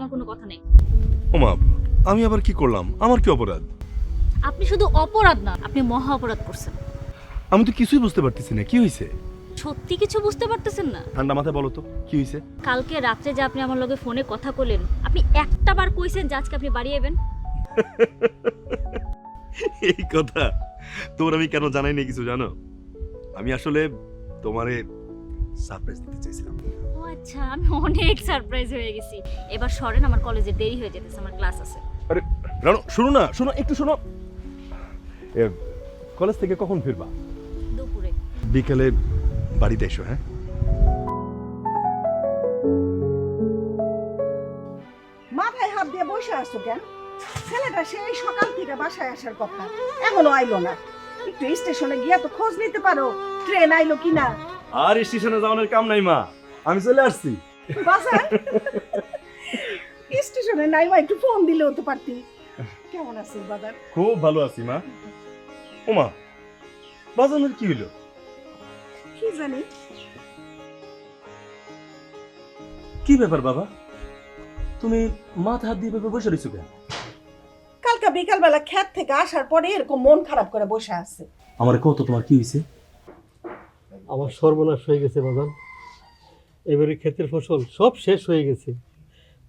আমার কোনো কথা নেই। ওমা আমি আবার কি করলাম? আমার কি অপরাধ? আপনি শুধু অপরাধ না আপনি মহা অপরাধ করছেন। আমি তো কিছুই বুঝতে পারতেছি না কি হয়েছে সত্যি কিছু বুঝতে পারতেছেন না? ঠান্ডা মাথায় বলো তো কি হয়েছে কালকে রাত্রে যে আপনি আমার লগে ফোনে কথা কইলেন আপনি একটা বার কইছেন যে আজকে আপনি বাড়ি যাবেন এই কথা তোর আমি কেন জানাই না কিছু জানো? আমি আসলে তোমারে সারপ্রাইজ দিতে চাইছিলাম। আচ্ছা আমি অনেক সারপ্রাইজ হয়ে গেছি। এবার সরেন আমার কলেজে দেরি হয়ে যেতেছে আমার ক্লাস আছে। আরে রানো শোনো না শোনো একটু শোনো। এ, কলেজ থেকে কখন ফিরবা? দুপুরে। বিকেলে বাড়িতে এসো হ্যাঁ? মাথায় হাত দিয়ে বসে আসছো কেন? ছেলেটা সেই সকাল থেকে বাসায় আসার কথা। এখনও আইলো না। একটু স্টেশনে গিয়া তো খোঁজ নিতে পারো ট্রেন আইলো কিনা। আর স্টেশনে যাওয়ানোর কাম নাই মা। আমি চলে আসছি। স্টেশনে নাই মা একটু ফোন দিলেও তো পারতি। কেমন আছিস বাজার? খুব ভালো আছি মা। ওমা বাজানোর কি হলো কি জানি। কি ব্যাপার বাবা? তুমি মাথা হাত দিয়ে ভেবে বসে রয়েছো কেন? কালকে বিকালবেলা ক্ষেত থেকে আসার পরে এরকম মন খারাপ করে বসে আছে। আমার কত তোমার কি হয়েছে আমার সর্বনাশ হয়ে গেছে বাজান। এবারে ক্ষেতের ফসল সব শেষ হয়ে গেছে।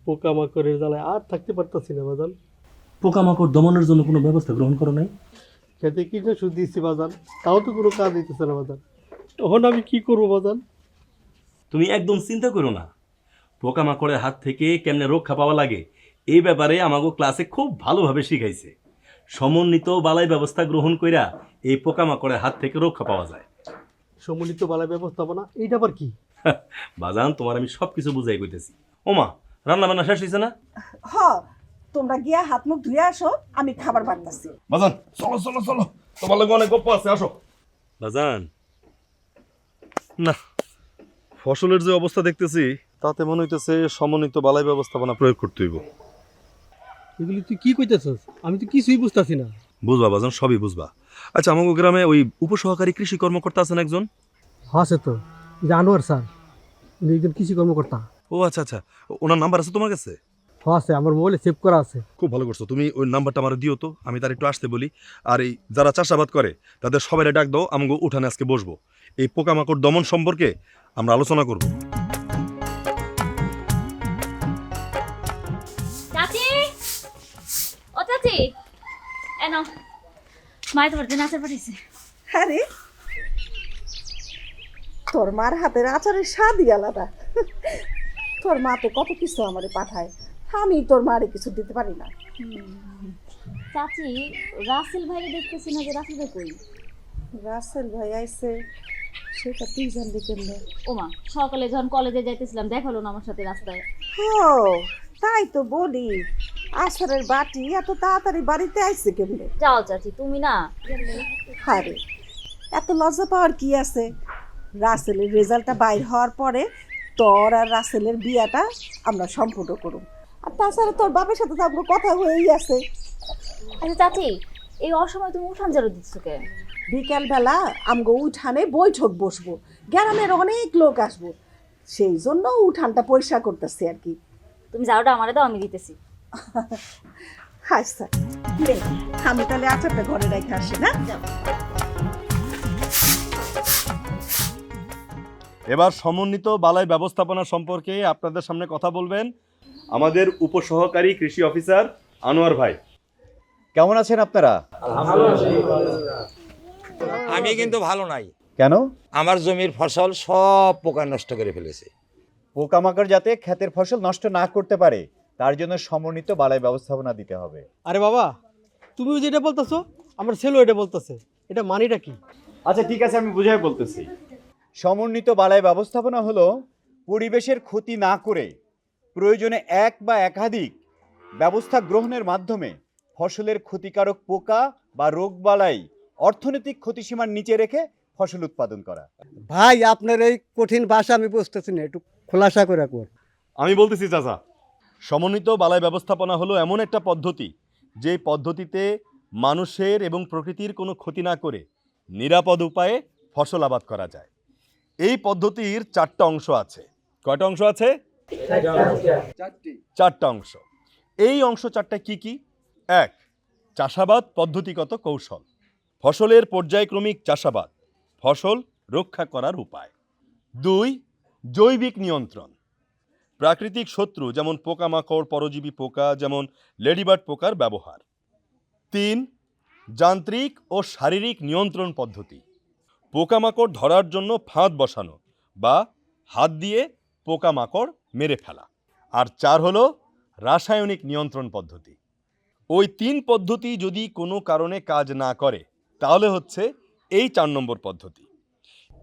পোকামাকড়ের জ্বালায় আর থাকতে পারতাছি না বাজান। পোকামাকড় দমনের জন্য কোনো ব্যবস্থা গ্রহণ করো নাই? খেতে কীটনাশক দিয়েছি বাজান। তাও তো কোনো কাজ দিতেছে না বাজান। তখন আমি কি করব বাজান? তুমি একদম চিন্তা করো না। পোকামাকড়ের হাত থেকে কেমনে রক্ষা পাওয়া লাগে এই ব্যাপারে আমাকে ক্লাসে খুব ভালোভাবে শিখাইছে। সমন্বিত বালাই ব্যবস্থা গ্রহণ কইরা এই পোকামাকড়ের হাত থেকে রক্ষা পাওয়া যায়। সমন্বিত বালাই ব্যবস্থাপনা এইটা আবার কি? বাজান তোমার আমি সব কিছু বুঝাই কইতেছি। ওমা রান্না বান্না শেষ হয়েছে না? হ তোমরা গিয়া হাত মুখ ধুয়ে আসো আমি খাবার বাড়তাছি। বাজান চলো চলো চলো। তোমার লাগে অনেক গপ্প আছে আসো। বাজান। না ফসলের যে অবস্থা দেখতেছি তাতে মনে হইতেছে সমন্বিত বালাই ব্যবস্থাপনা প্রয়োগ করতে হইব। এগুলি তুই কি কইতেছস? আমি তো কিছুই বুঝতাছি না। বুঝবা বাজান সবই বুঝবা। আচ্ছা আমাকে গ্রামে ওই উপসহকারী কৃষি কর্মকর্তা আছেন একজন? আছে তো। জানোয়ার স্যার উনি একজন কৃষি কর্মকর্তা। ও আচ্ছা আচ্ছা। ওনার নাম্বার আছে তোমার কাছে? হ আছে আমার মোবাইলে সেভ করা আছে। খুব ভালো করছ। তুমি ওই নাম্বারটা আমার দিও তো আমি তার একটু আসতে বলি। আর এই যারা চাষাবাদ করে তাদের সবাই ডাক দাও আমাকে উঠানে আজকে বসবো। এই পোকামাকড় দমন সম্পর্কে আমরা আলোচনা করব। চাচি! ও চাচি! এনো মায় তোমার জন্য আচার পাঠিয়েছে। হ্যাঁ রে তোর মার হাতের আচারের স্বাদই আলাদা। তোর মা তো কত কিছু আমারে পাঠায়। আমি তোর মারে কিছু দিতে পারি না। চাচি রাসেল ভাইরে দেখতেছি না যে রাসেল ভাই কই? রাসেল ভাই আইছে। সেটা তুই জানবি কেমনে? ওমা সকালে যখন কলেজে যাইতেছিলাম দেখাল না আমার সাথে রাস্তায়? ও তাই তো বলি। আচারের বাটি এত তাড়াতাড়ি বাড়িতে আইছে কেমনে? যাও চাচি তুমি না। আরে এত লজ্জা পাওয়ার কি আছে? রাসেলের রেজাল্টটা বাইর হওয়ার পরে তোর আর রাসেলের বিয়াটা আমরা সম্পূর্ণ করুম আর তাছাড়া তোর বাপের সাথে তো আমার কথা হয়েই আছে। আচ্ছা চাচি এই অসময় তুমি উঠান জারো দিচ্ছ কে বিকালবেলা আমগো উঠানে বৈঠক বসবো। গ্রামের অনেক লোক আসব। সেই জন্য উঠানটা পরিষ্কার করতেছি আর কি। তুমি জারোটা আমারে দাও আমি দিতেছি। আচ্ছা আমি তাহলে আচারটা ঘরে রেখে আসি না? এবার সমন্বিত বালাই ব্যবস্থাপনা সম্পর্কে আপনাদের সামনে কথা বলবেন আমাদের উপসহকারী কৃষি অফিসার আনোয়ার ভাই। কেমন আছেন আপনারা? আমি কিন্তু ভালো নাই। কেন? আমার জমির ফসল সব পোকা নষ্ট করে ফেলেছে। পোকামাকড় যাতে ক্ষেতের ফসল নষ্ট না করতে পারে তার জন্য সমন্বিত বালাই ব্যবস্থাপনা দিতে হবে। আরে বাবা তুমিও যেটা বলতেছো আমার ছেলেও এটা বলতেছে। এটা মানিটা কি? আচ্ছা ঠিক আছে আমি বুঝাই বলতেছি। সমন্বিত বালাই ব্যবস্থাপনা হলো পরিবেশের ক্ষতি না করে প্রয়োজনে এক বা একাধিক ব্যবস্থা গ্রহণের মাধ্যমে ফসলের ক্ষতিকারক পোকা বা রোগবালাই অর্থনৈতিক ক্ষতিসীমার নিচে রেখে ফসল উৎপাদন করা। ভাই আপনার এই কঠিন ভাষা আমি বুঝতেছি না একটু খোলাসা করে কর আমি বলতেছি চাচা সমন্বিত বালাই ব্যবস্থাপনা হলো এমন একটা পদ্ধতি যে পদ্ধতিতে মানুষের এবং প্রকৃতির কোনো ক্ষতি না করে নিরাপদ উপায়ে ফসল আবাদ করা যায়। এই পদ্ধতির চারটা অংশ আছে। কয়টা অংশ আছে? চারটা। অংশ। এই অংশ চারটা কি কি? এক চাষাবাদ পদ্ধতিগত কৌশল। ফসলের পর্যায়ক্রমিক চাষাবাদ। ফসল রক্ষা করার উপায়। দুই জৈবিক নিয়ন্ত্রণ। প্রাকৃতিক শত্রু যেমন পোকামাকড় পরজীবী পোকা যেমন লেডিবার্ড পোকার ব্যবহার। তিন যান্ত্রিক ও শারীরিক নিয়ন্ত্রণ পদ্ধতি। পোকামাকড় ধরার জন্য ফাঁদ বসানো বা হাত দিয়ে পোকামাকড় মেরে ফেলা। আর চার হলো রাসায়নিক নিয়ন্ত্রণ পদ্ধতি। ওই তিন পদ্ধতি যদি কোনো কারণে কাজ না করে, তাহলে হচ্ছে এই চার নম্বর পদ্ধতি।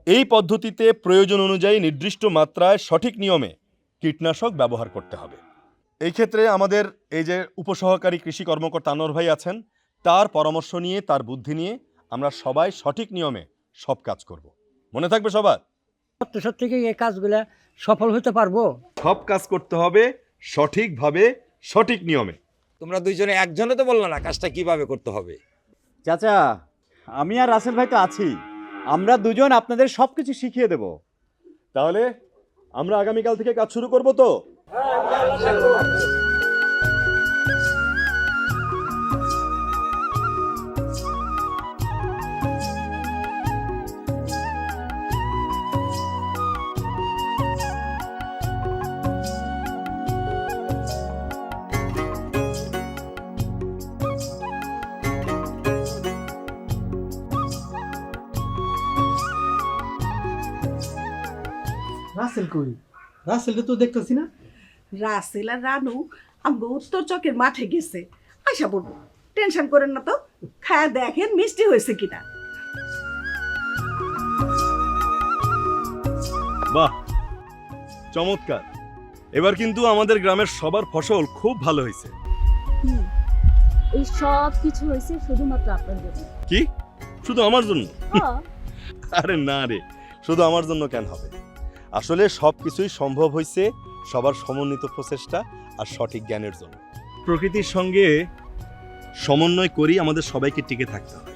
এই পদ্ধতিতে প্রয়োজন অনুযায়ী নির্দিষ্ট মাত্রায় সঠিক নিয়মে কীটনাশক ব্যবহার করতে হবে। এই ক্ষেত্রে আমাদের এই যে উপসহকারী কৃষি কর্মকর্তা আনোয়ার ভাই আছেন, তার পরামর্শ নিয়ে, তার বুদ্ধি নিয়ে আমরা সবাই সঠিক নিয়মে সব কাজ করব। মনে থাকবে সবার? সত্যি সত্যি কি এই কাজগুলা সফল হতে পারব? সব কাজ করতে হবে সঠিকভাবে সঠিক নিয়মে। তোমরা দুইজনে একজনে তো বলল না কাজটা কীভাবে করতে হবে। চাচা আমি আর রাসেল ভাই তো আছি। আমরা দুজন আপনাদের সব কিছু শিখিয়ে দেব। তাহলে আমরা আগামীকাল থেকে কাজ শুরু করব তো? রাসেল কই? রাসেলকে তো দেখতেছি না? রাসেল আর রানু আমগো উত্তর চকের মাঠে গেছে। আশা পড়ব। টেনশন করেন না তো। খায়া দেখেন মিষ্টি হয়েছে কিনা। বাহ চমৎকার। এবার কিন্তু আমাদের গ্রামের সবার ফসল খুব ভালো হয়েছে। এই সব কিছু হয়েছে শুধুমাত্র আপনার জন্য। কি? শুধু আমার জন্য? হ্যাঁ, আরে না রে শুধু আমার জন্য কেন হবে? আসলে সব কিছুই সম্ভব হয়েছে সবার সমন্বিত প্রচেষ্টা আর সঠিক জ্ঞানের জন্য। প্রকৃতির সঙ্গে সমন্বয় করি আমাদের সবাইকে টিকে থাকতে হবে।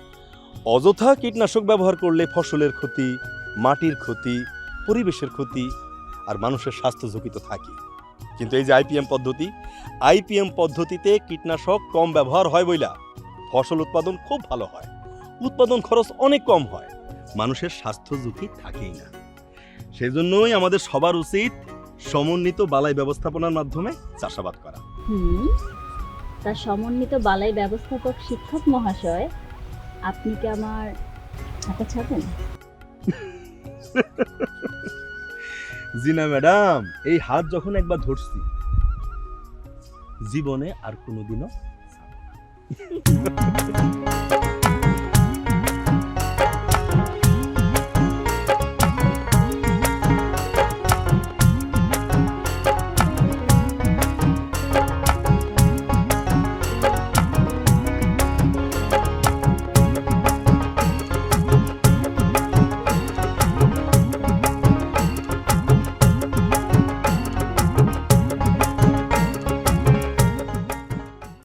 অযথা কীটনাশক ব্যবহার করলে ফসলের ক্ষতি, মাটির ক্ষতি, পরিবেশের ক্ষতি আর মানুষের স্বাস্থ্য ঝুঁকি তো থাকি। কিন্তু এই যে আইপিএম পদ্ধতি আইপিএম পদ্ধতিতে কীটনাশক কম ব্যবহার হয় বইলা ফসল উৎপাদন খুব ভালো হয়। উৎপাদন খরচ অনেক কম হয়। মানুষের স্বাস্থ্য ঝুঁকি থাকেই না। সেজন্যই আমাদের সবার উচিত সমন্বিত বালাই ব্যবস্থাপনার মাধ্যমে চাষাবাদ করা। হুম তার সমন্বিত বালাই ব্যবস্থাপক শিক্ষক মহাশয় আপনি কি আমার হাতে ছাড়বেন? জিনা ম্যাডাম। এই হাত যখন একবার ধরছি জীবনে আর কোনোদিনও